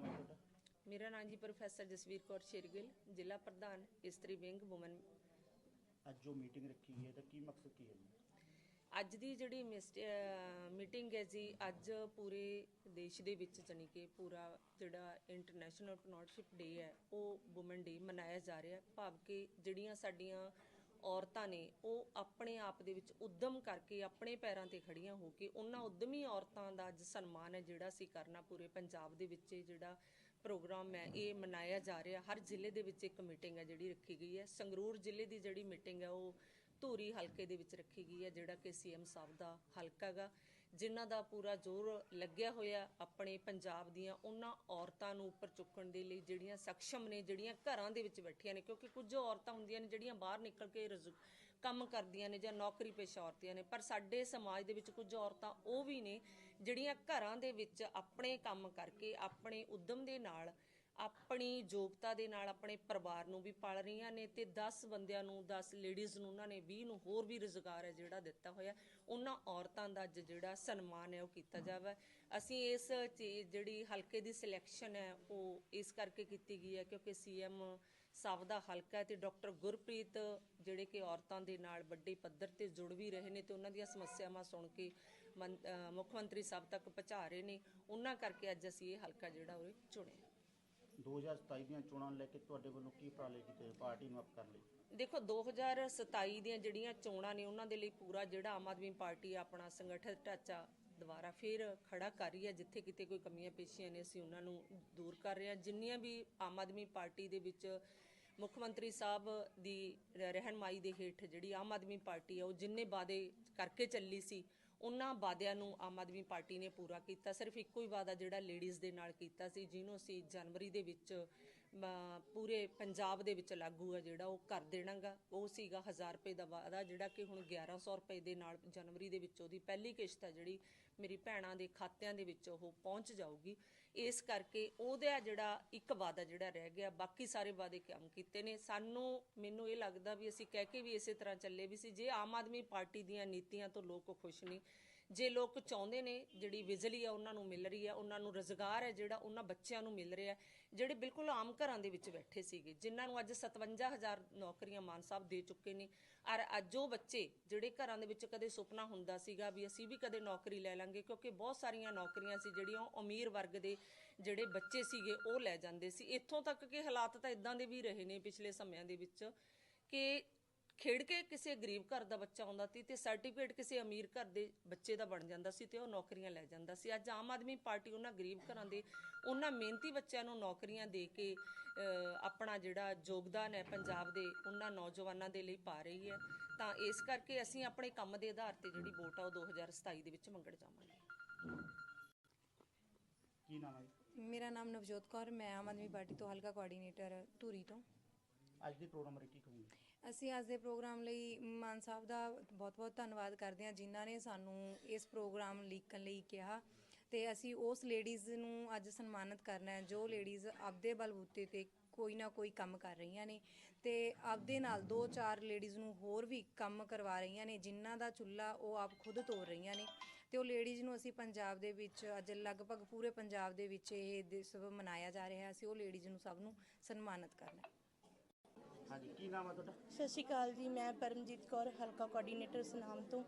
ਨਾਮ ਹੈ ਤੁਹਾਡਾ? ਮੇਰਾ ਨਾਮ ਜੀ ਪ੍ਰੋਫੈਸਰ ਜਸਵੀਰ ਕੌਰ ਸ਼ੇਰਗਿੱਲ ਜ਼ਿਲ੍ਹਾ ਪ੍ਰਧਾਨ ਇਸਤਰੀ ਵਿੰਗ ਵੂਮਨ। ਅੱਜ ਜੋ ਮੀਟਿੰਗ ਰੱਖੀ ਗਈ ਹੈ ਤਾਂ ਕੀ ਮਕਸਦ ਕੀ ਹੈ ਜੀ? ਅੱਜ ਦੀ ਜਿਹੜੀ ਮੀਟਿੰਗ ਹੈ ਜੀ ਅੱਜ ਪੂਰੇ ਦੇਸ਼ ਦੇ ਵਿੱਚ ਜਾਣੀ ਕਿ ਪੂਰਾ ਜਿਹੜਾ ਇੰਟਰਨੈਸ਼ਨਲ ਪਾਰਟਨਰਸ਼ਿਪ ਡੇ ਹੈ ਉਹ ਔਮਨ ਡੇ ਮਨਾਇਆ ਜਾ ਰਿਹਾ। ਭਾਵ ਕਿ ਜਿਹੜੀਆਂ ਸਾਡੀਆਂ ਔਰਤਾਂ ਨੇ ਉਹ ਆਪਣੇ ਆਪ ਦੇ ਵਿੱਚ ਉਦਮ ਕਰਕੇ ਆਪਣੇ ਪੈਰਾਂ ਤੇ ਖੜੀਆਂ ਹੋ ਕੇ ਉਹਨਾਂ ਉਦਮੀ ਔਰਤਾਂ ਦਾ ਅੱਜ ਸਨਮਾਨ ਹੈ ਜਿਹੜਾ ਅਸੀਂ ਕਰਨਾ ਪੂਰੇ ਪੰਜਾਬ ਦੇ ਵਿੱਚ ਇਹ ਜਿਹੜਾ ਪ੍ਰੋਗਰਾਮ ਹੈ, ਇਹ ਮਨਾਇਆ ਜਾ ਰਿਹਾ। ਹਰ ਜ਼ਿਲ੍ਹੇ ਦੇ ਵਿੱਚ ਇੱਕ ਮੀਟਿੰਗ ਹੈ ਜਿਹੜੀ ਰੱਖੀ ਗਈ ਹੈ। ਸੰਗਰੂਰ ਜ਼ਿਲ੍ਹੇ ਦੀ ਜਿਹੜੀ ਮੀਟਿੰਗ ਹੈ, ਉਹ ਧੂਰੀ ਹਲਕੇ ਦੇ ਵਿੱਚ ਰੱਖੀ ਗਈ ਹੈ, ਜਿਹੜਾ ਕਿ ਸੀਐਮ ਸਾਹਿਬ ਦਾ ਹਲਕਾ ਗਾ ਜਿਨ੍ਹਾਂ ਦਾ ਪੂਰਾ ਜ਼ੋਰ ਲੱਗਿਆ ਹੋਇਆ ਆਪਣੇ ਪੰਜਾਬ ਦੀਆਂ ਉਹਨਾਂ ਔਰਤਾਂ ਨੂੰ ਉੱਪਰ ਚੁੱਕਣ ਦੇ ਲਈ ਜਿਹੜੀਆਂ ਸક્ષਮ ਨੇ, ਜਿਹੜੀਆਂ ਘਰਾਂ ਦੇ ਵਿੱਚ ਬੈਠੀਆਂ ਨੇ, ਕਿਉਂਕਿ ਕੁਝ ਔਰਤਾਂ ਹੁੰਦੀਆਂ ਨੇ ਜਿਹੜੀਆਂ ਬਾਹਰ ਨਿਕਲ ਕੇ ਰੁਜ਼- ਕੰਮ ਕਰਦੀਆਂ ਨੇ ਜਾਂ ਨੌਕਰੀ ਪੇਸ਼ਾ ਔਰਤਾਂ ਨੇ, ਪਰ ਸਾਡੇ ਸਮਾਜ ਦੇ ਵਿੱਚ ਕੁਝ ਔਰਤਾਂ ਉਹ ਵੀ ਨੇ ਜਿਹੜੀਆਂ ਘਰਾਂ ਦੇ ਵਿੱਚ ਆਪਣੇ ਕੰਮ ਕਰਕੇ, ਆਪਣੇ ਉਦਮ ਦੇ ਨਾਲ ਆਪਣੀ ਯੋਗਤਾ ਦੇ ਨਾਲ ਆਪਣੇ ਪਰਿਵਾਰ ਨੂੰ ਵੀ ਪਾਲ ਰਹੀਆਂ ਨੇ ਤੇ 10 ਬੰਦਿਆਂ ਨੂੰ 10 ਲੇਡੀਜ਼ ਨੂੰ, ਉਹਨਾਂ ਨੇ 20 ਨੂੰ ਹੋਰ ਵੀ ਰੁਜ਼ਗਾਰ ਹੈ ਜਿਹੜਾ ਦਿੱਤਾ ਹੋਇਆ। ਉਹਨਾਂ ਔਰਤਾਂ ਦਾ ਅੱਜ ਜਿਹੜਾ ਸਨਮਾਨ ਹੈ ਉਹ ਕੀਤਾ ਜਾਵੇ। ਅਸੀਂ ਇਸ ਚੀਜ਼ ਜਿਹੜੀ ਹਲਕੇ ਦੀ ਸਿਲੈਕਸ਼ਨ ਹੈ, ਉਹ ਇਸ ਕਰਕੇ ਕੀਤੀ ਗਈ ਹੈ ਕਿਉਂਕਿ ਸੀਐਮ ਸਾਹਿਬ ਦਾ ਹਲਕਾ ਹੈ ਤੇ ਡਾਕਟਰ ਗੁਰਪ੍ਰੀਤ ਜਿਹੜੇ ਕਿ ਔਰਤਾਂ ਦੇ ਨਾਲ ਵੱਡੇ ਪੱਧਰ ਤੇ ਜੁੜ ਵੀ ਰਹੇ ਨੇ ਤੇ ਉਹਨਾਂ ਦੀਆਂ ਸਮੱਸਿਆਵਾਂ ਸੁਣ ਕੇ ਮੰ- ਮੁੱਖ ਮੰਤਰੀ ਸਾਹਿਬ ਤੱਕ ਪਹੁੰਚਾ ਰਹੇ ਨੇ। ਉਹਨਾਂ ਕਰਕੇ ਅੱਜ ਅਸੀਂ ਇਹ ਹਲਕਾ ਜਿਹੜਾ ਉਹ ਚੁਣਿਆ। 2027 ਦੀਆਂ ਚੋਣਾਂ ਨੂੰ ਲੈ ਕੇ ਤੁਹਾਡੇ ਵੱਲੋਂ ਕੀ ਉਪਰਾਲੇ ਕੀਤੇ ਪਾਰਟੀ ਨੂੰ ਅਪ ਕਰਨ ਲਈ। ਦੇਖੋ 2027 ਦੀਆਂ ਜਿਹੜੀਆਂ ਚੋਣਾਂ ਨੇ, ਉਹਨਾਂ ਦੇ ਲਈ ਪੂਰਾ ਜਿਹੜਾ ਆਮ ਆਦਮੀ ਪਾਰਟੀ ਆਪਣਾ ਸੰਗਠਿਤ ਢਾਂਚਾ ਦੁਬਾਰਾ ਫਿਰ ਖੜਾ ਕਰ ਰਹੀ ਹੈ। ਜਿੱਥੇ ਕਿਤੇ ਕੋਈ ਕਮੀਆਂ ਪੇਸ਼ੀਆਂ ਨੇ, ਅਸੀਂ ਉਹਨਾਂ ਨੂੰ ਦੂਰ ਕਰ ਰਹੇ ਹਾਂ। ਜਿੰਨੀਆਂ ਵੀ ਆਮ ਆਦਮੀ ਪਾਰਟੀ ਦੇ ਵਿੱਚ ਮੁੱਖ ਮੰਤਰੀ ਸਾਹਿਬ ਦੀ ਰਹਿਨਮਾਈ ਦੇ ਹੇਠ ਜਿਹੜੀ ਆਮ ਆਦਮੀ ਪਾਰਟੀ ਹੈ ਉਹ ਜਿੰਨੇ ਵਾਅਦੇ ਕਰਕੇ ਚੱਲੀ ਸੀ ਉਹਨਾਂ ਵਾਅਦਿਆਂ ਨੂੰ ਆਮ ਆਦਮੀ ਪਾਰਟੀ ਨੇ ਪੂਰਾ ਕੀਤਾ। ਸਿਰਫ ਇੱਕੋ ਹੀ ਵਾਅਦਾ ਜਿਹੜਾ ਲੇਡੀਜ਼ ਦੇ ਨਾਲ ਕੀਤਾ ਸੀ, ਜਿਹਨੂੰ ਅਸੀਂ ਜਨਵਰੀ ਦੇ ਵਿੱਚ ਪੂਰੇ ਪੰਜਾਬ ਦੇ ਵਿੱਚ ਲਾਗੂ ਹੈ ਜਿਹੜਾ ਉਹ ਕਰ ਦੇਣਾਗਾ। ਉਹ ਸੀਗਾ 1000 ਰੁਪਏ ਦਾ ਵਾਅਦਾ ਜਿਹੜਾ ਕਿ ਹੁਣ 1100 ਰੁਪਏ ਦੇ ਨਾਲ ਜਨਵਰੀ ਦੇ ਵਿੱਚ ਉਹਦੀ ਪਹਿਲੀ ਕਿਸ਼ਤ ਹੈ ਜਿਹੜੀ ਮੇਰੀ ਭੈਣਾਂ ਦੇ ਖਾਤਿਆਂ ਦੇ ਵਿੱਚ ਉਹ ਪਹੁੰਚ ਜਾਊਗੀ। ਇਸ ਕਰਕੇ ਉਹਦਾ ਜਿਹੜਾ ਇੱਕ ਵਾਅਦਾ ਜਿਹੜਾ ਰਹਿ ਗਿਆ, ਬਾਕੀ ਸਾਰੇ ਵਾਅਦੇ ਕੰਮ ਕੀਤੇ ਨੇ। ਸਾਨੂੰ, ਮੈਨੂੰ ਇਹ ਲੱਗਦਾ ਵੀ ਅਸੀਂ ਕਹਿ ਕੇ ਵੀ ਇਸੇ ਤਰ੍ਹਾਂ ਚੱਲੇ ਵੀ ਸੀ। ਜੇ ਆਮ ਆਦਮੀ ਪਾਰਟੀ ਦੀਆਂ ਨੀਤੀਆਂ ਤੋਂ ਲੋਕ ਖੁਸ਼ ਨਹੀਂ ਜੇ ਲੋਕ ਚਾਹੁੰਦੇ ਨੇ ਜਿਹੜੀ ਬਿਜਲੀ ਆ ਉਹਨਾਂ ਨੂੰ ਮਿਲ ਰਹੀ ਆ, ਉਹਨਾਂ ਨੂੰ ਰੋਜ਼ਗਾਰ ਹੈ ਜਿਹੜਾ ਉਹਨਾਂ ਬੱਚਿਆਂ ਨੂੰ ਮਿਲ ਰਿਹਾ, ਜਿਹੜੇ ਬਿਲਕੁਲ ਆਮ ਘਰਾਂ ਦੇ ਵਿੱਚ ਬੈਠੇ ਸੀਗੇ, ਜਿਨ੍ਹਾਂ ਨੂੰ ਅੱਜ 57000 ਨੌਕਰੀਆਂ ਮਾਨ ਸਾਹਿਬ ਦੇ ਚੁੱਕੇ ਨੇ, ਔਰ ਅੱਜ ਉਹ ਬੱਚੇ ਜਿਹੜੇ ਘਰਾਂ ਦੇ ਵਿੱਚ ਕਦੇ ਸੁਪਨਾ ਹੁੰਦਾ ਸੀਗਾ ਵੀ ਅਸੀਂ ਵੀ ਕਦੇ ਨੌਕਰੀ ਲੈ ਲਾਂਗੇ, ਕਿਉਂਕਿ ਬਹੁਤ ਸਾਰੀਆਂ ਨੌਕਰੀਆਂ ਸੀ ਜਿਹੜੀਆਂ ਉਹ ਅਮੀਰ ਵਰਗ ਦੇ ਜਿਹੜੇ ਬੱਚੇ ਸੀਗੇ ਉਹ ਲੈ ਜਾਂਦੇ ਸੀ। ਇੱਥੋਂ ਤੱਕ ਕਿ ਹਾਲਾਤ ਤਾਂ ਇਦਾਂ ਦੇ ਵੀ ਰਹੇ ਨੇ ਪਿਛਲੇ ਸਮਿਆਂ ਦੇ ਵਿੱਚ ਕਿ ਖੇਡ ਕੇ ਕਿਸੇ ਗਰੀਬ ਘਰ ਦਾ ਬੱਚਾ ਆਉਂਦਾ ਸੀ ਤੇ ਸਰਟੀਫਿਕੇਟ ਕਿਸੇ ਅਮੀਰ ਘਰ ਦੇ ਬੱਚੇ ਦਾ ਬਣ ਜਾਂਦਾ ਸੀ ਤੇ ਉਹ ਨੌਕਰੀਆਂ ਲੈ ਜਾਂਦਾ ਸੀ। ਅੱਜ ਆਮ ਆਦਮੀ ਪਾਰਟੀ ਉਹਨਾਂ ਗਰੀਬ ਘਰਾਂ ਦੇ ਉਹਨਾਂ ਮਿਹਨਤੀ ਬੱਚਿਆਂ ਨੂੰ ਨੌਕਰੀਆਂ ਦੇ ਕੇ ਆਪਣਾ ਜਿਹੜਾ ਯੋਗਦਾਨ ਹੈ ਪੰਜਾਬ ਦੇ ਉਹਨਾਂ ਨੌਜਵਾਨਾਂ ਦੇ ਲਈ ਪਾ ਰਹੀ ਹੈ। ਤਾਂ ਇਸ ਕਰਕੇ ਅਸੀਂ ਆਪਣੇ ਕੰਮ ਦੇ ਆਧਾਰ ਤੇ ਜਿਹੜੀ ਵੋਟ ਆ ਉਹ 2027 ਦੇ ਵਿੱਚ ਮੰਗਣ ਜਾਵਾਂਗੇ। ਕੀ ਨਾਮ ਹੈ ਜੀ? ਮੇਰਾ ਨਾਮ ਨਵਜੋਤ ਕੌਰ ਮੈਂ ਆਮ ਆਦਮੀ ਪਾਰਟੀ ਤੋਂ ਹਲਕਾ ਕੋਆਰਡੀਨੇਟਰ ਧੂਰੀ ਤੋਂ। ਅੱਜ ਦੇ ਪ੍ਰੋਗਰਾਮ ਬਾਰੇ ਕੀ ਕਹੋਗੇ? ਅਸੀਂ ਅੱਜ ਦੇ ਪ੍ਰੋਗਰਾਮ ਲਈ ਮਾਨ ਸਾਹਿਬ ਦਾ ਬਹੁਤ-ਬਹੁਤ ਧੰਨਵਾਦ ਕਰਦੇ ਹਾਂ, ਜਿਨ੍ਹਾਂ ਨੇ ਸਾਨੂੰ ਇਸ ਪ੍ਰੋਗਰਾਮ ਲਿਖਣ ਲਈ ਕਿਹਾ। ਤੇ ਅਸੀਂ ਉਸ ਲੇਡੀਜ਼ ਨੂੰ ਅੱਜ ਸਨਮਾਨਿਤ ਕਰਨਾ ਹੈ, ਜੋ ਲੇਡੀਜ਼ ਆਪਦੇ ਬਲਬੂਤੇ ਤੇ ਕੋਈ ਨਾ ਕੋਈ ਕੰਮ ਕਰ ਰਹੀਆਂ ਨੇ ਤੇ ਆਪਦੇ ਨਾਲ ਦੋ ਚਾਰ ਲੇਡੀਜ਼ ਨੂੰ ਹੋਰ ਵੀ ਕੰਮ ਕਰਵਾ ਰਹੀਆਂ ਨੇ, ਜਿਨ੍ਹਾਂ ਦਾ ਚੁੱਲ੍ਹਾ ਉਹ ਆਪ ਖੁਦ ਤੋੜ ਰਹੀਆਂ ਨੇ। ਤੇ ਉਹ ਲੇਡੀਜ਼ ਨੂੰ ਅਸੀਂ ਪੰਜਾਬ ਦੇ ਵਿੱਚ ਅੱਜ ਲਗਭਗ ਪੂਰੇ ਪੰਜਾਬ ਦੇ ਵਿੱਚ ਇਹ ਦਿਵਸ ਮਨਾਇਆ ਜਾ ਰਿਹਾ ਹੈ, ਅਸੀਂ ਉਹ ਲੇਡੀਜ਼ ਨੂੰ ਸਭ ਨੂੰ ਸਨਮਾਨਿਤ ਕਰਨਾ ਹਾਂਜੀ, ਕੀ ਨਾਮ ਹੈ ਤੁਹਾਡਾ? ਸਤਿ ਸ਼੍ਰੀ ਅਕਾਲ ਜੀ, ਮੈਂ ਪਰਮਜੀਤ ਕੌਰ, ਹਲਕਾ ਕੋਆਰਡੀਨੇਟਰ ਸੁਨਾਮ ਤੋਂ।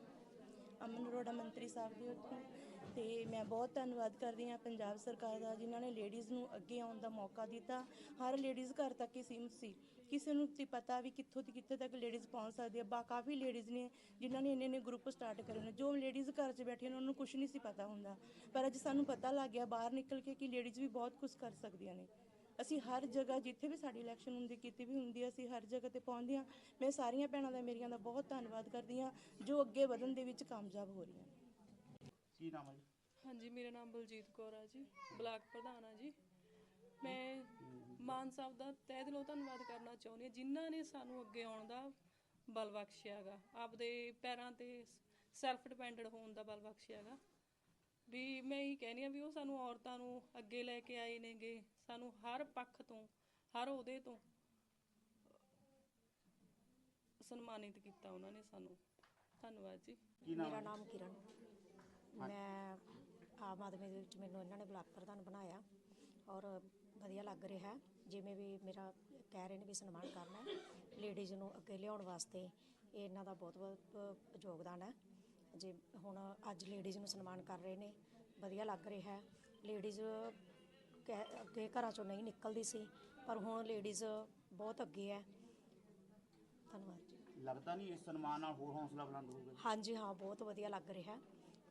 ਅਮਨ ਅਰੋੜਾ ਮੰਤਰੀ ਸਾਹਿਬ ਦੇ ਉੱਤੋਂ। ਤੇ ਮੈਂ ਬਹੁਤ ਧੰਨਵਾਦ ਕਰਦੀ ਹਾਂ ਪੰਜਾਬ ਸਰਕਾਰ ਦਾ, ਜਿਨ੍ਹਾਂ ਨੇ ਲੇਡੀਜ਼ ਨੂੰ ਅੱਗੇ ਆਉਣ ਦਾ ਮੌਕਾ ਦਿੱਤਾ। ਹਰ ਲੇਡੀਜ਼ ਘਰ ਤੱਕ ਹੀ ਸੀਮਤ ਸੀ। ਕਿਸੇ ਨੂੰ ਤੇ ਪਤਾ ਵੀ ਕਿੱਥੋਂ ਦੀ ਕਿੱਥੇ ਤੱਕ ਲੇਡੀਜ਼ ਪਹੁੰਚ ਸਕਦੀ ਹੈ ਬਾ, ਕਾਫੀ ਲੇਡੀਜ਼ ਨੇ, ਜਿਨ੍ਹਾਂ ਨੇ ਇੰਨੇ ਨੇ ਗਰੁੱਪ ਸਟਾਰਟ ਕਰੇ ਨੇ। ਜੋ ਲੇਡੀਜ਼ ਘਰ 'ਚ ਬੈਠੀਆਂ ਨੇ, ਉਹਨਾਂ ਨੂੰ ਕੁਝ ਨਹੀਂ ਸੀ ਪਤਾ ਹੁੰਦਾ। ਪਰ ਅੱਜ ਸਾਨੂੰ ਪਤਾ ਲੱਗ ਗਿਆ, ਬਾਹਰ ਨਿਕਲ ਕੇ ਕਿ ਲੇਡੀਜ਼ ਵੀ ਬਹੁਤ ਕੁਝ ਕਰ ਸਕਦੀਆਂ ਨੇ। ਅਸੀਂ ਹਰ ਜਗ੍ਹਾ ਜਿੱਥੇ ਵੀ ਸਾਡੀ ਇਲੈਕਸ਼ਨ ਹੁੰਦੀ ਕੀਤੀ ਵੀ ਹੁੰਦੀ ਹੈ, ਅਸੀਂ ਹਰ ਜਗ੍ਹਾ ਤੇ ਪਹੁੰਚਦੇ ਹਾਂ। ਮੈਂ ਸਾਰੀਆਂ ਭੈਣਾਂ ਦਾ ਮੇਰੀਆਂ ਦਾ ਬਹੁਤ ਧੰਨਵਾਦ ਕਰਦੀ ਹਾਂ ਜੋ ਅੱਗੇ ਵਧਣ ਦੇ ਵਿੱਚ ਕਾਮਯਾਬ ਹੋ ਰਹੀਆਂ ਨੇ। ਕੀ ਨਾਮ ਹੈ ਜੀ? ਹਾਂਜੀ ਮੇਰਾ ਨਾਮ ਬਲਜੀਤ ਕੌਰ ਆ ਜੀ ਬਲਾਕ ਪ੍ਰਧਾਨ ਆ ਜੀ। ਮੈਂ ਮਾਨ ਸਾਹਿਬ ਦਾ ਤਹਿ ਦਿਲੋਂ ਧੰਨਵਾਦ ਕਰਨਾ ਚਾਹੁੰਦੀ ਹਾਂ ਜਿਨ੍ਹਾਂ ਨੇ ਸਾਨੂੰ ਅੱਗੇ ਆਉਣ ਦਾ ਬਲ ਬਖਸ਼ਿਆਗਾ ਆਪਦੇ ਪੈਰਾਂ ਤੇ ਸੈਲਫ ਡਿਪੈਂਡੈਂਟ ਹੋਣ ਦਾ ਬਲ ਬਖਸ਼ਿਆਗਾ ਵੀ ਮੈਂ ਇਹ ਕਹਿੰਦੀ ਆ ਵੀ ਉਹ ਸਾਨੂੰ ਔਰਤਾਂ ਨੂੰ ਅੱਗੇ ਲੈ ਕੇ ਆਏ ਨੇਗੇ। ਸਾਨੂੰ ਹਰ ਪੱਖ ਤੋਂ ਹਰ ਉਹਦੇ ਤੋਂ ਸਨਮਾਨਿਤ ਕੀਤਾ ਉਹਨਾਂ ਨੇ ਸਾਨੂੰ। ਧੰਨਵਾਦ ਜੀ। ਕੀ ਨਾਮ ਮੇਰਾ ਹੈ ਨਾਮ ਕਿਰਨ। ਮੈਂ ਆਮ ਆਦਮੀ ਦੇ ਵਿੱਚ ਮੈਨੂੰ ਇਹਨਾਂ ਨੇ ਬਲਾਕ ਪ੍ਰਧਾਨ ਬਣਾਇਆ ਔਰ ਔਰ ਵਧੀਆ ਲੱਗ ਰਿਹਾ। ਹੈ। ਜਿਵੇਂ ਵੀ ਮੇਰਾ ਕਹਿ ਰਹੇ ਨੇ ਵੀ ਸਨਮਾਨ ਕਰਨਾ ਹੈ ਲੇਡੀਜ਼ ਨੂੰ ਅੱਗੇ ਲਿਆਉਣ ਵਾਸਤੇ ਇਹ ਇਹਨਾਂ ਦਾ ਬਹੁਤ ਬਹੁਤ ਯੋਗਦਾਨ ਹੈ। ਜੇ ਹੁਣ ਅੱਜ ਲੇਡੀਜ਼ ਨੂੰ ਸਨਮਾਨ ਕਰ ਰਹੇ ਨੇ ਵਧੀਆ ਲੱਗ ਰਿਹਾ ਹੈ। ਲੇਡੀਜ਼ ਅੱਗੇ ਘਰਾਂ ਚੋਂ ਨਹੀਂ ਨਿਕਲਦੀ ਸੀ ਪਰ ਹੁਣ ਲੇਡੀਜ਼ ਬਹੁਤ ਅੱਗੇ ਹੈ। ਧੰਨਵਾਦ ਜੀ। ਲੱਗਦਾ ਨਹੀਂ ਇਸ ਸਨਮਾਨ ਨਾਲ ਹੋਰ ਹੌਸਲਾ ਬੁਲੰਦ ਹੋਊਗਾ? ਹਾਂਜੀ ਹਾਂ ਬਹੁਤ ਵਧੀਆ ਲੱਗ ਰਿਹਾ। ਹੈ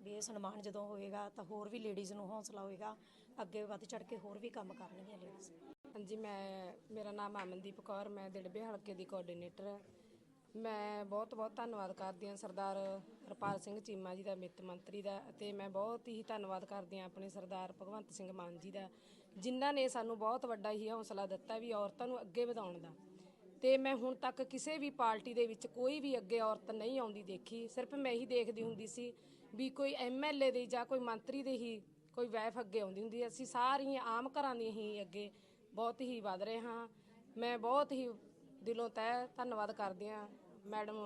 ਵੀ ਇਹ ਸਨਮਾਨ ਜਦੋਂ ਹੋਏਗਾ ਤਾਂ ਹੋਰ ਵੀ ਲੇਡੀਜ਼ ਨੂੰ ਹੌਸਲਾ ਹੋਏਗਾ। ਅੱਗੇ ਵੱਧ ਚੜ ਕੇ ਹੋਰ ਵੀ ਕੰਮ ਕਰਨਗੀਆਂ ਲੇਡੀਜ਼ ਹਾਂਜੀ ਮੈਂ ਮੇਰਾ ਨਾਮ ਅਮਨਦੀਪ ਕੌਰ ਮੈਂ ਦਿੜਬੇ ਹਲਕੇ ਦੀ ਕੋਆਰਡੀਨੇਟਰ ਹਾਂ। ਮੈਂ ਬਹੁਤ ਬਹੁਤ ਧੰਨਵਾਦ ਕਰਦੀ ਹਾਂ ਸਰਦਾਰ ਹਰਪਾਲ ਸਿੰਘ ਚੀਮਾ ਜੀ ਦਾ ਵਿੱਤ ਮੰਤਰੀ ਦਾ ਅਤੇ ਮੈਂ ਬਹੁਤ ਹੀ ਧੰਨਵਾਦ ਕਰਦੀ ਹਾਂ ਆਪਣੇ ਸਰਦਾਰ ਭਗਵੰਤ ਸਿੰਘ ਮਾਨ ਜੀ ਦਾ ਜਿਨ੍ਹਾਂ ਨੇ ਸਾਨੂੰ ਬਹੁਤ ਵੱਡਾ ਹੀ ਹੌਸਲਾ ਦਿੱਤਾ ਵੀ ਔਰਤਾਂ ਨੂੰ ਅੱਗੇ ਵਧਾਉਣ ਦਾ। ਤੇ ਮੈਂ ਹੁਣ ਤੱਕ ਕਿਸੇ ਵੀ ਪਾਰਟੀ ਦੇ ਵਿੱਚ ਕੋਈ ਵੀ ਅੱਗੇ ਔਰਤ ਨਹੀਂ ਆਉਂਦੀ ਦੇਖੀ। ਸਿਰਫ ਮੈਂ ਹੀ ਦੇਖਦੀ ਹੁੰਦੀ ਸੀ ਵੀ ਕੋਈ ਐਮਐਲਏ ਦੇ ਜਾਂ ਕੋਈ ਮੰਤਰੀ ਦੇ ਹੀ ਕੋਈ ਵੈਫ ਅੱਗੇ ਆਉਂਦੀ ਹੁੰਦੀ। ਅਸੀਂ ਸਾਰੀਆਂ ਆਮ ਘਰਾਂ ਦੀਆਂ ਹੀ ਅੱਗੇ ਬਹੁਤ ਹੀ ਵਧ ਰਹੇ ਹਾਂ। ਮੈਂ ਬਹੁਤ ਹੀ ਦਿਲੋਂ ਤਹਿ ਧੰਨਵਾਦ ਕਰਦੀ ਹਾਂ ਮੈਡਮ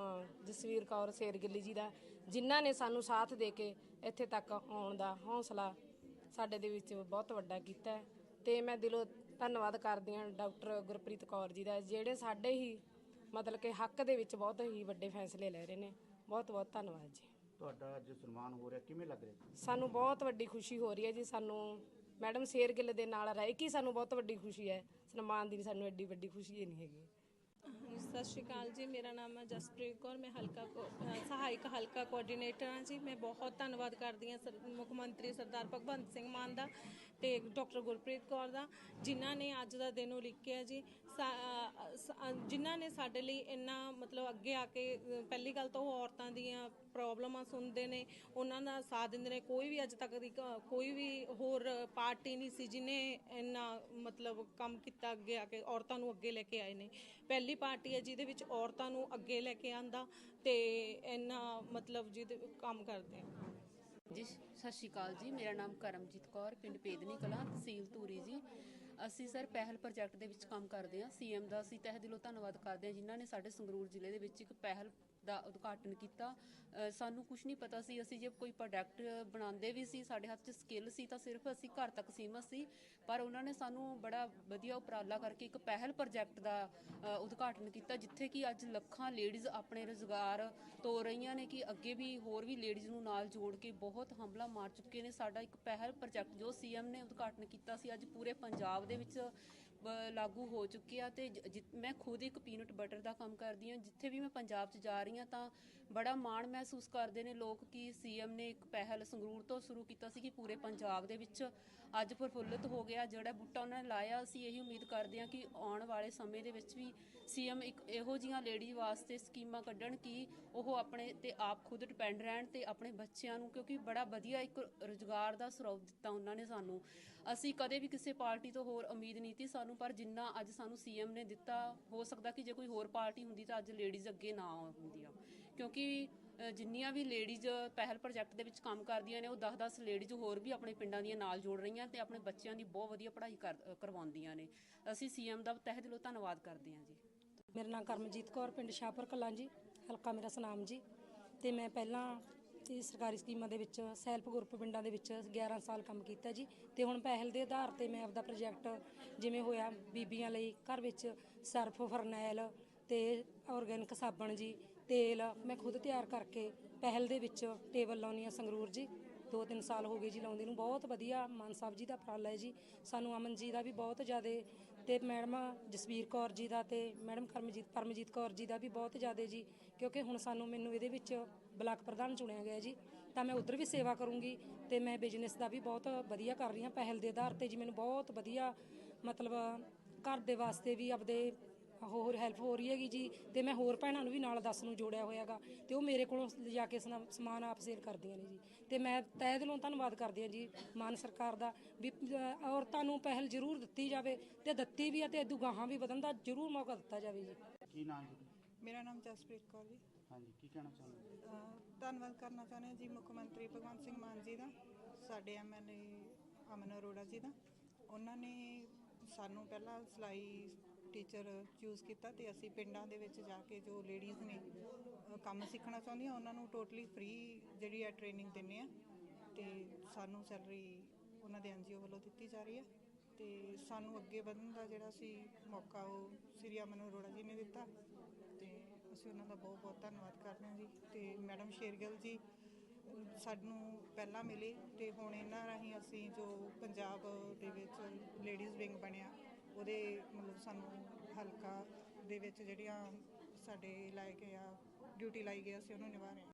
ਜਸਵੀਰ ਕੌਰ ਸੇਰਗਿੱਲੀ ਜੀ ਦਾ, ਜਿਨ੍ਹਾਂ ਨੇ ਸਾਨੂੰ ਸਾਥ ਦੇ ਕੇ ਇੱਥੇ ਤੱਕ ਆਉਣ ਦਾ ਹੌਸਲਾ ਸਾਡੇ ਦੇ ਵਿੱਚ ਬਹੁਤ ਵੱਡਾ ਕੀਤਾ ਹੈ। ਤੇ ਮੈਂ ਦਿਲੋਂ ਧੰਨਵਾਦ ਕਰਦੀ ਹਾਂ ਡਾਕਟਰ ਗੁਰਪ੍ਰੀਤ ਕੌਰ ਜੀ ਦਾ ਜਿਹੜੇ ਸਾਡੇ ਹੀ ਮਤਲਬ ਕਿ ਹੱਕ ਦੇ ਵਿੱਚ ਬਹੁਤ ਹੀ ਵੱਡੇ ਫੈਸਲੇ ਲੈ ਰਹੇ ਨੇ। ਬਹੁਤ ਬਹੁਤ ਧੰਨਵਾਦ ਜੀ। ਤੁਹਾਡਾ ਅੱਜ ਸਨਮਾਨ ਹੋ ਰਿਹਾ ਕਿਵੇਂ ਲੱਗ ਰਿਹਾ? ਸਾਨੂੰ ਬਹੁਤ ਵੱਡੀ ਖੁਸ਼ੀ ਹੋ ਰਹੀ ਹੈ ਜੀ ਸਾਨੂੰ ਮੈਡਮ ਸ਼ੇਰਗਿੱਲ ਦੇ ਨਾਲ ਰਹਿ ਕੇ ਹੀ ਸਾਨੂੰ ਬਹੁਤ ਵੱਡੀ ਖੁਸ਼ੀ ਹੈ। ਸਨਮਾਨ ਦੀ ਸਾਨੂੰ ਐਡੀ ਵੱਡੀ ਖੁਸ਼ੀ ਇਹ ਨਹੀਂ ਹੈਗੀ। ਸਤਿ ਸ਼੍ਰੀ ਅਕਾਲ ਜੀ। ਮੇਰਾ ਨਾਮ ਹੈ ਜਸਪ੍ਰੀਤ ਕੌਰ। ਮੈਂ ਹਲਕਾ ਕੋ- ਅ, ਸਹਾਇਕ ਹਲਕਾ ਕੋਆਰਡੀਨੇਟਰ ਹਾਂ ਜੀ। ਮੈਂ ਬਹੁਤ ਧੰਨਵਾਦ ਕਰਦੀ ਹਾਂ ਸਰ- ਮੁੱਖ ਮੰਤਰੀ ਸਰਦਾਰ ਭਗਵੰਤ ਸਿੰਘ ਮਾਨ ਦਾ ਤੇ ਡਾਕਟਰ ਗੁਰਪ੍ਰੀਤ ਕੌਰ ਦਾ, ਜਿਨ੍ਹਾਂ ਨੇ ਅੱਜ ਦਾ ਦਿਨ ਉਲੀਕਿਆ ਜੀ। ਸਾ- ਜਿਨ੍ਹਾਂ ਨੇ ਸਾਡੇ ਲਈ ਇੰਨਾ ਮਤਲਬ ਅੱਗੇ ਆ ਕੇ ਪਹਿਲੀ ਗੱਲ ਤਾਂ ਉਹ ਔਰਤਾਂ ਦੀਆਂ ਪ੍ਰੋਬਲਮਾਂ ਸੁਣਦੇ ਨੇ, ਉਹਨਾਂ ਦਾ ਸਾਥ ਦਿੰਦੇ ਨੇ। ਕੋਈ ਵੀ ਅੱਜ ਤੱਕ ਦੀ ਕ- ਕੋਈ ਵੀ ਹੋਰ ਪਾਰਟੀ ਨਹੀਂ ਸੀ ਜਿਨੇ ਇੰਨਾ ਮਤਲਬ ਕੰਮ ਕੀਤਾ ਅੱਗੇ ਆ ਕੇ, ਔਰਤਾਂ ਨੂੰ ਅੱਗੇ ਲੈ ਕੇ ਆਏ ਨੇ। ਪਹਿਲੀ ਪਾਰਟੀ ਹੈ ਜਿਹਦੇ ਵਿੱਚ ਔਰਤਾਂ ਨੂੰ ਅੱਗੇ ਲੈ ਕੇ ਆਂਦਾ ਤੇ ਇੰਨਾ ਮਤਲਬ ਜਿਹਦੇ ਕੰਮ ਕਰਦੇ ਆ। ਜੀ, ਸਤਿ ਸ਼੍ਰੀ ਅਕਾਲ ਜੀ। ਮੇਰਾ ਨਾਮ ਕਰਮਜੀਤ ਕੌਰ, ਪਿੰਡ ਪੇਦਨੀ ਕਲਾਂ, ਤਹਿਸੀਲ ਧੂਰੀ ਜੀ। ਅਸੀਂ ਸਰ ਪਹਿਲ ਪ੍ਰੋਜੈਕਟ ਦੇ ਵਿੱਚ ਕੰਮ ਕਰਦੇ ਹਾਂ। ਸੀਐਮ ਦਾ ਅਸੀਂ ਤਹਿ ਦਿਲੋਂ ਧੰਨਵਾਦ ਕਰਦੇ ਹਾਂ ਜਿਨ੍ਹਾਂ ਨੇ ਸਾਡੇ ਸੰਗਰੂਰ ਜ਼ਿਲ੍ਹੇ ਦੇ ਵਿੱਚ ਇੱਕ ਪਹਿਲ ਦਾ ਉਦਘਾਟਨ ਕੀਤਾ। ਸਾਨੂੰ ਕੁਝ ਨਹੀਂ ਪਤਾ ਸੀ, ਅਸੀਂ ਜੇ ਕੋਈ ਪ੍ਰੋਡਕਟ ਬਣਾਉਂਦੇ ਵੀ ਸੀ, ਸਾਡੇ ਹੱਥ 'ਚ ਸਕਿੱਲ ਸੀ ਤਾਂ ਸਿਰਫ ਅਸੀਂ ਘਰ ਤੱਕ ਸੀਮਤ ਸੀ। ਪਰ ਉਹਨਾਂ ਨੇ ਸਾਨੂੰ ਬੜਾ ਵਧੀਆ ਉਪਰਾਲਾ ਕਰਕੇ ਇੱਕ ਪਹਿਲ ਪ੍ਰੋਜੈਕਟ ਦਾ ਉਦਘਾਟਨ ਕੀਤਾ, ਜਿੱਥੇ ਕਿ ਅੱਜ ਲੱਖਾਂ ਲੇਡੀਜ਼ ਆਪਣੇ ਰੁਜ਼ਗਾਰ ਤੋਰ ਰਹੀਆਂ ਨੇ ਕਿ ਅੱਗੇ ਵੀ ਹੋਰ ਵੀ ਲੇਡੀਜ਼ ਨੂੰ ਨਾਲ ਜੋੜ ਕੇ ਬਹੁਤ ਹਮਲਾ ਮਾਰ ਚੁੱਕੇ ਨੇ। ਸਾਡਾ ਇੱਕ ਪਹਿਲ ਪ੍ਰੋਜੈਕਟ ਜੋ ਸੀਐਮ ਨੇ ਉਦਘਾਟਨ ਕੀਤਾ ਸੀ, ਅੱਜ ਪੂਰੇ ਪੰਜਾਬ ਦੇ ਵਿੱਚ ਲਾਗੂ ਹੋ ਚੁੱਕਿਆ ਤੇ ਜ- ਜਿ- ਮੈਂ ਖੁਦ ਇੱਕ ਪੀਨਟ ਬਟਰ ਦਾ ਕੰਮ ਕਰਦੀ ਹਾਂ। ਜਿੱਥੇ ਵੀ ਮੈਂ ਪੰਜਾਬ 'ਚ ਜਾ ਰਹੀ ਹਾਂ ਤਾਂ ਬੜਾ ਮਾਣ ਮਹਿਸੂਸ ਕਰਦੇ ਨੇ ਲੋਕ ਕਿ ਸੀਐਮ ਨੇ ਇੱਕ ਪਹਿਲ ਸੰਗਰੂਰ ਤੋਂ ਸ਼ੁਰੂ ਕੀਤਾ ਸੀ ਕਿ ਪੂਰੇ ਪੰਜਾਬ ਦੇ ਵਿੱਚ ਅੱਜ ਪ੍ਰਫੁੱਲਤ ਹੋ ਗਿਆ। ਜਿਹੜਾ ਬੂਟਾ ਉਹਨਾਂ ਨੇ ਲਾਇਆ, ਅਸੀਂ ਇਹੀ ਉਮੀਦ ਕਰਦੇ ਹਾਂ ਕਿ ਆਉਣ ਵਾਲੇ ਸਮੇਂ ਦੇ ਵਿੱਚ ਵੀ ਸੀਐਮ ਇੱਕ ਇਹੋ ਜਿਹੀਆਂ ਲੇਡੀ ਵਾਸਤੇ ਸਕੀਮਾਂ ਕੱਢਣ ਕਿ ਉਹ ਆਪਣੇ ਤੇ ਆਪ ਖੁਦ ਡਿਪੈਂਡ ਰਹਿਣ ਤੇ ਆਪਣੇ ਬੱਚਿਆਂ ਨੂੰ, ਕਿਉਂਕਿ ਬੜਾ ਵਧੀਆ ਇੱਕ ਰੁਜ਼ਗਾਰ ਦਾ ਸਰੋਤ ਦਿੱਤਾ ਉਹਨਾਂ ਨੇ ਸਾਨੂੰ। ਅਸੀਂ ਕਦੇ ਵੀ ਕਿਸੇ ਪਾਰਟੀ ਤੋਂ ਹੋਰ ਉਮੀਦ ਨਹੀਂ ਸੀ, ਸਾਨੂੰ ਪਰ ਜਿੰਨਾ ਅੱਜ ਸਾਨੂੰ ਸੀਐਮ ਨੇ ਦਿੱਤਾ, ਹੋ ਸਕਦਾ ਕਿ ਜੇ ਕੋਈ ਹੋਰ ਪਾਰਟੀ ਹੁੰਦੀ ਤਾਂ ਅੱਜ ਲੇਡੀਜ਼ ਅੱਗੇ ਨਾ ਹੁੰਦੀਆਂ। ਕਿਉਂਕਿ ਜਿੰਨੀਆਂ ਵੀ ਲੇਡੀਜ਼ ਪਹਿਲ ਪ੍ਰੋਜੈਕਟ ਦੇ ਵਿੱਚ ਕੰਮ ਕਰਦੀਆਂ ਨੇ, ਉਹ 10-10 ਲੇਡੀਜ਼ ਹੋਰ ਵੀ ਆਪਣੇ ਪਿੰਡਾਂ ਦੀਆਂ ਨਾਲ ਜੋੜ ਰਹੀਆਂ ਤੇ ਆਪਣੇ ਬੱਚਿਆਂ ਦੀ ਬਹੁਤ ਵਧੀਆ ਪੜ੍ਹਾਈ ਕਰਵਾਉਂਦੀਆਂ ਨੇ। ਅਸੀਂ ਸੀਐਮ ਦਾ ਤਹਿ ਦਿਲੋਂ ਧੰਨਵਾਦ ਕਰਦੇ ਹਾਂ ਜੀ। ਮੇਰਾ ਨਾਮ ਕਰਮਜੀਤ ਕੌਰ, ਪਿੰਡ ਸ਼ਾਹਪੁਰ ਕਲਾਂ ਜੀ। ਹਲਕਾ ਮੇਰਾ ਸਨਾਮ ਜੀ। ਤੇ ਮੈਂ ਪਹਿਲਾਂ ਇਹ ਸਰਕਾਰੀ ਸਕੀਮਾਂ ਦੇ ਵਿੱਚ, ਸੈਲਫ ਗਰੁੱਪ ਪਿੰਡਾਂ ਦੇ ਵਿੱਚ 11 ਸਾਲ ਕੰਮ ਕੀਤਾ ਜੀ। ਤੇ ਹੁਣ ਪਹਿਲ ਦੇ ਆਧਾਰ ਤੇ ਮੈਂ ਆਪਦਾ ਪ੍ਰੋਜੈਕਟ ਜਿਵੇਂ ਹੋਇਆ ਬੀਬੀਆਂ ਲਈ ਘਰ ਵਿੱਚ ਸਰਫ, ਫਰਨੈਲ ਤੇ ਆਰਗੈਨਿਕ ਸਾਬਣ ਜੀ, ਤੇਲ ਮੈਂ ਖੁਦ ਤਿਆਰ ਕਰਕੇ ਪਹਿਲ ਦੇ ਵਿੱਚ ਟੇਬਲ ਲਾਉਣੀ ਆ ਸੰਗਰੂਰ ਜੀ। ਦੋ ਤਿੰਨ ਸਾਲ ਹੋ ਗਏ ਜੀ ਲਾਉਂਦੇ ਨੂੰ। ਬਹੁਤ ਵਧੀਆ ਮਾਨ ਸਾਹਿਬ ਜੀ ਦਾ ਉਪਰਾਲਾ ਹੈ ਜੀ। ਸਾਨੂੰ ਅਮਨ ਜੀ ਦਾ ਵੀ ਬਹੁਤ ਜ਼ਿਆਦਾ ਤੇ ਮੈਡਮ ਜਸਵੀਰ ਕੌਰ ਜੀ ਦਾ ਤੇ ਮੈਡਮ ਕਰਮਜੀਤ, ਪਰਮਜੀਤ ਕੌਰ ਜੀ ਦਾ ਵੀ ਬਹੁਤ ਜ਼ਿਆਦਾ ਜੀ, ਕਿਉਂਕਿ ਹੁਣ ਸਾਨੂੰ ਮੈਨੂੰ ਇਹਦੇ ਵਿੱਚ ਬਲਾਕ ਪ੍ਰਧਾਨ ਚੁਣਿਆ ਗਿਆ ਜੀ, ਤਾਂ ਮੈਂ ਉਧਰ ਵੀ ਸੇਵਾ ਕਰੂੰਗੀ ਤੇ ਮੈਂ ਬਿਜ਼ਨਸ ਦਾ ਵੀ ਬਹੁਤ ਵਧੀਆ ਕਰ ਰਹੀ ਹਾਂ, ਪਹਿਲ ਦੇ ਆਧਾਰ ਤੇ ਜੀ ਮੈਨੂੰ ਬਹੁਤ ਵਧੀਆ ਮਤਲਬ ਘਰ ਦੇ ਵਾਸਤੇ ਵੀ ਆਪਦੇ ਹੋਰ ਹੈਲਪ ਹੋ ਰਹੀ ਹੈਗੀ ਜੀ ਤੇ ਮੈਂ ਹੋਰ ਭੈਣਾਂ ਨੂੰ ਵੀ ਨਾਲ ਦੱਸ ਨੂੰ ਜੋੜਿਆ ਹੋਇਆਗਾ ਤੇ ਉਹ ਮੇਰੇ ਕੋਲੋਂ ਲਿਜਾ ਕੇ ਸਨਾ- ਸਮਾਨ ਆਪ ਸੇਲ ਕਰਦੀਆਂ ਨੇ ਜੀ ਤੇ ਮੈਂ ਤਹਿ ਦਿਲੋਂ ਧੰਨਵਾਦ ਕਰਦੀ ਹਾਂ ਜੀ ਮਾਨ ਸਰਕਾਰ ਦਾ ਵੀ ਅਹ, ਔਰਤਾਂ ਨੂੰ ਪਹਿਲ ਜ਼ਰੂਰ ਦਿੱਤੀ ਜਾਵੇ ਤੇ ਦਿੱਤੀ ਵੀ ਹੈ ਤੇ ਇਦੋਂ ਗਾਹਾਂ ਵੀ ਵਧਣ ਦਾ ਜ਼ਰੂਰ ਮੌਕਾ ਦਿੱਤਾ ਜਾਵੇ ਜੀ ਕੀ ਨਾਮ ਹੈ ਤੁਹਾਡਾ? ਮੇਰਾ ਨਾਮ ਜਸਪ੍ਰੀਤ ਕੌਰ ਜੀ ਹਾਂਜੀ ਕੀ ਕਹਿਣਾ ਚਾਹੁੰਦੇ ਹੋ? ਧੰਨਵਾਦ ਕਰਨਾ ਚਾਹੁੰਦੇ ਹਾਂ ਜੀ ਮੁੱਖ ਮੰਤਰੀ ਭਗਵੰਤ ਸਿੰਘ ਮਾਨ ਜੀ ਦਾ ਸਾਡੇ ਐਮਐਲਏ ਅਮਨ ਅਰੋੜਾ ਜੀ ਦਾ ਉਹਨਾਂ ਨੇ ਸਾਨੂੰ ਪਹਿਲਾਂ ਸਿਲਾਈ ਟੀਚਰ ਚੂਜ਼ ਕੀਤਾ ਤੇ ਅਸੀਂ ਪਿੰਡਾਂ ਦੇ ਵਿੱਚ ਜਾ ਕੇ ਜੋ ਲੇਡੀਜ਼ ਨੇ ਅਹ ਕੰਮ ਸਿੱਖਣਾ ਚਾਹੁੰਦੀਆਂ ਉਹਨਾਂ ਨੂੰ ਟੋਟਲੀ ਫ੍ਰੀ ਜਿਹੜੀ ਆ ਟ੍ਰੇਨਿੰਗ ਦਿੰਨੇ ਆ। ਤੇ ਸਾਨੂੰ ਸੈਲਰੀ ਉਹਨਾਂ ਦੇ ਐਨਜੀਓ ਵੱਲੋਂ ਦਿੱਤੀ ਜਾ ਰਹੀ ਹੈ। ਤੇ ਸਾਨੂੰ ਅੱਗੇ ਵਧਣ ਦਾ ਜਿਹੜਾ ਸੀ ਮੌਕਾ ਉਹ ਸ੍ਰੀ ਅਮਨ ਅਰੋੜਾ ਜੀ ਨੇ ਦਿੱਤਾ। ਤੇ ਅਸੀਂ ਉਹਨਾਂ ਦਾ ਬਹੁਤ ਬਹੁਤ ਧੰਨਵਾਦ ਕਰਦੇ ਹਾਂ ਜੀ। ਤੇ ਮੈਡਮ ਸ਼ੇਰਗਿੱਲ ਜੀ ਅਮ, ਸਾਨੂੰ ਪਹਿਲਾਂ ਮਿਲੇ ਤੇ ਹੁਣ ਇਹਨਾਂ ਰਾਹੀਂ ਅਸੀਂ ਜੋ ਪੰਜਾਬ ਦੇ ਵਿੱਚ ਲੇਡੀਜ਼ ਵਿੰਗ ਬਣਿਆ ਉਹਦੇ ਮਤਲਬ ਸਾਨੂੰ ਹਲਕਾ ਦੇ ਵਿੱਚ ਜਿਹੜੀਆਂ ਸਾਡੇ ਲਾਏ ਗਏ ਆ ਡਿਊਟੀ ਲਾਈ ਗਈ ਅਸੀਂ ਉਹਨੂੰ ਨਿਭਾ ਰਹੇ ਹਾਂ।